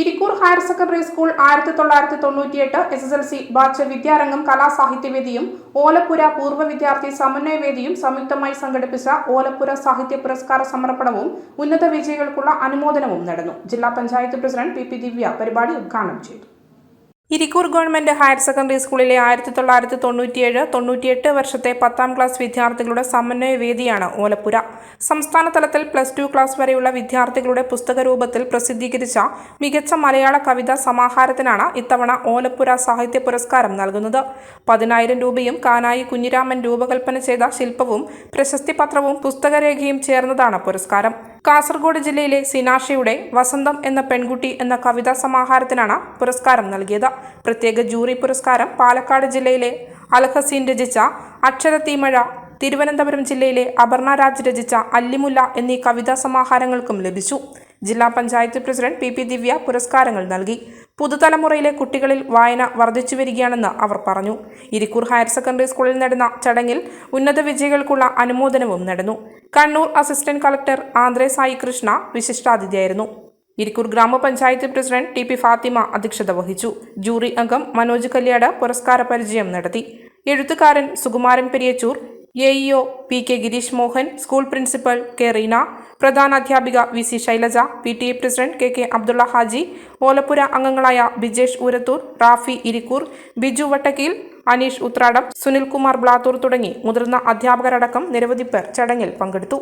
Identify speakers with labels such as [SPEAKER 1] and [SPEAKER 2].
[SPEAKER 1] Irikkur higher secondary school ആയിരത്തി തൊള്ളായിരത്തി തൊണ്ണൂറ്റിയെട്ട് S S L C batch വിദ്യാരംഗം കലാസാഹിത്യവേദിയും ഓലപ്പുര പൂർവ വിദ്യാർത്ഥി സമന്വയവേദിയും സംയുക്തമായി സംഘടിപ്പിച്ച ഓലപ്പുര സാഹിത്യ പുരസ്കാര സമർപ്പണവും ഉന്നത വിജയികൾക്കുള്ള അനുമോദനവും നടന്നു. ജില്ലാ panchayat president P P Divya പരിപാടി ഉദ്ഘാടനം ചെയ്തു. ഇരിക്കൂർ ഗവൺമെന്റ് ഹയർ സെക്കൻഡറി സ്കൂളിലെ ആയിരത്തി തൊള്ളായിരത്തി തൊണ്ണൂറ്റിയേഴ് തൊണ്ണൂറ്റിയെട്ട് വർഷത്തെ പത്താം ക്ലാസ് വിദ്യാർത്ഥികളുടെ സമന്വയ വേദിയാണ് ഓലപ്പുര സംസ്ഥാന തലത്തിൽ പ്ലസ് ടു ക്ലാസ് വരെയുള്ള വിദ്യാർത്ഥികളുടെ പുസ്തക രൂപത്തിൽ പ്രസിദ്ധീകരിച്ച മികച്ച മലയാള കവിതാ സമാഹാരത്തിനാണ് ഇത്തവണ ഓലപ്പുര സാഹിത്യ പുരസ്കാരം നൽകുന്നത്. പതിനായിരം രൂപയും കാനായി കുഞ്ഞിരാമൻ രൂപകൽപ്പന ചെയ്ത ശില്പവും പ്രശസ്തി പത്രവും പുസ്തകരേഖയും ചേർന്നതാണ് പുരസ്കാരം. കാസർഗോഡ് ജില്ലയിലെ സിനാഷയുടെ വസന്തം എന്ന പെൺകുട്ടി എന്ന കവിതാ സമാഹാരത്തിനാണ് പുരസ്കാരം നൽകിയത്. പ്രത്യേക ജൂറി പുരസ്കാരം പാലക്കാട് ജില്ലയിലെ അൽഹസീൻ രചിച്ച അക്ഷരത്തീമഴ തിരുവനന്തപുരം ജില്ലയിലെ അപർണ രാജ് രചിച്ച അല്ലിമുല്ല എന്നീ കവിതാ സമാഹാരങ്ങൾക്കും ലഭിച്ചു. ജില്ലാ panchayat president P P Divya പുരസ്കാരങ്ങൾ നൽകി. പുതുതലമുറയിലെ കുട്ടികളിൽ വായന വർദ്ധിച്ചു വരികയാണെന്ന് അവർ പറഞ്ഞു. ഇരിക്കൂർ ഹയർ സെക്കൻഡറി സ്കൂളിൽ നടന്ന ചടങ്ങിൽ ഉന്നത വിജയികൾക്കുള്ള അനുമോദനവും നടന്നു. കണ്ണൂർ അസിസ്റ്റന്റ് കളക്ടർ ആന്ദ്രേ സായി കൃഷ്ണ വിശിഷ്ടാതിഥിയായിരുന്നു. ഇരിക്കൂർ ഗ്രാമപഞ്ചായത്ത് പ്രസിഡന്റ് ടി പി ഫാത്തിമ അധ്യക്ഷത വഹിച്ചു. ജൂറി അംഗം മനോജ് കല്യാട് പുരസ്കാര പരിചയം നടത്തി. എഴുത്തുകാരൻ Sukumaran Periyachur A EO P K Girish Mohan school principal K Reena പ്രധാനാധ്യാപിക V C Shailaja P T A president K K Abdulla Haji Olappura അംഗങ്ങളായ ബിജേഷ് ഊരത്തൂർ റാഫി ഇരിക്കൂർ ബിജു വട്ടക്കീൽ അനീഷ് ഉത്രാടം സുനിൽകുമാർ ബ്ലാത്തൂർ തുടങ്ങി മുതിർന്ന അധ്യാപകരടക്കം നിരവധി പേർ ചടങ്ങിൽ പങ്കെടുത്തു.